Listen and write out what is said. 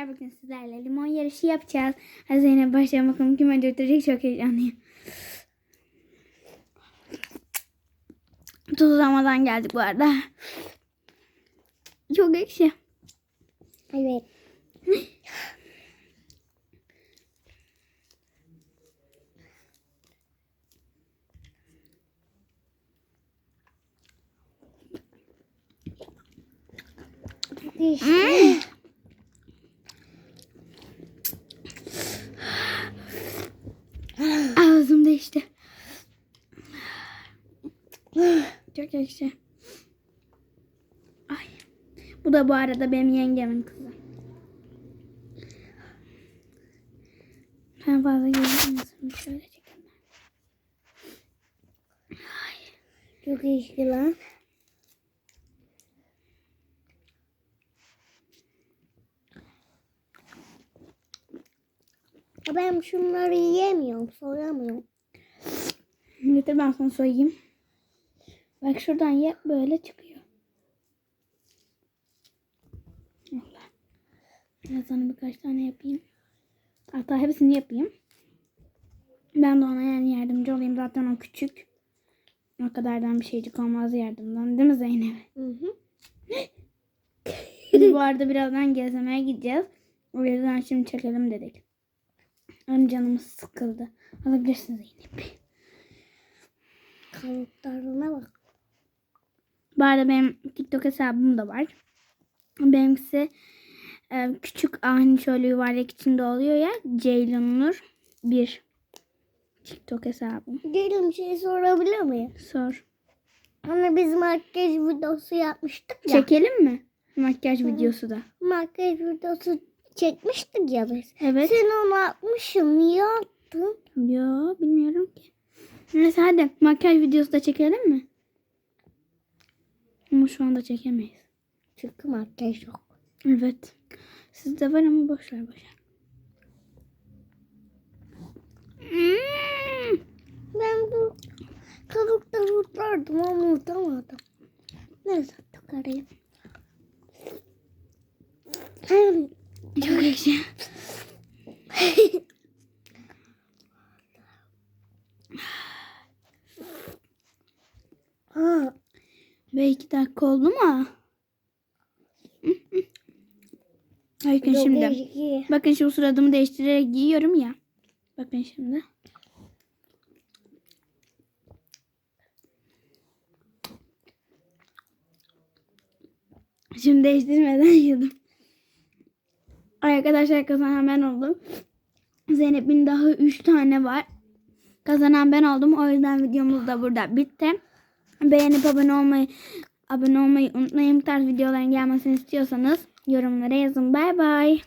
arkadaşlar bugün sizlerle limon yarışı yapacağız. Hadi Zeynep başlayalım bakalım kim önce bitirecek çok heyecanlıyım. Tuzlamadan geldik bu arada. Çok ekşi. Evet. İşte. Ağzım değişti. Çok ekşi. Ay. Bu da bu arada benim yengemin kızı. Ben fazla görünmesin. Şöyle çekeyim. Çok iyi lan. Ben şunları yiyemiyorum, soyamıyorum. Getir ben sana soyayım. Bak şuradan ye böyle çıkıyor. Allah. Ben sana birkaç tane yapayım. Hatta hepsini yapayım. Ben de ona yani yardımcı olayım. Zaten o küçük. O kadardan bir şeycik olmaz yardımdan. Değil mi Zeynep? Hı hı. Biz bu arada birazdan gezmeye gideceğiz. O yüzden şimdi çekelim dedik. Hem canımız sıkıldı. Alabilirsin Zeynep. Kanıtlarına bak. Bu arada benim TikTok hesabım da var. Benimkisi e, küçük hani şöyle yuvarlak içinde oluyor ya. Ceylin Nur bir TikTok hesabım. Gelin bir şey sorabilir miyim? Sor. Hani biz makyaj videosu yapmıştık ya. Çekelim mi? Makyaj videosu da. Makyaj videosu çekmiştik ya biz. Evet. Sen onu atmışsın. Niye attın? Yo bilmiyorum ki. Neyse hadi makyaj videosu da çekelim mi? Ama şu anda çekemeyiz. Çünkü makyaj yok. Evet. Sizde var ama boş ver boş ver. Hmm. Ben bu kabukta kurtardım ama unutamadım. Neyse çıkarayım. Hem Çok ekşi. ha, Ve iki dakika oldu mu? Bakın şimdi. Bakın şimdi suratımı değiştirerek giyiyorum ya. Bakın şimdi. Şimdi değiştirmeden yedim. Arkadaşlar kazanan ben oldum. Zeynep'in daha 3 tane var. Kazanan ben oldum. O yüzden videomuz da burada bitti. Beğenip abone olmayı abone olmayı unutmayın. Bu tarz videoların gelmesini istiyorsanız yorumlara yazın. Bay bay.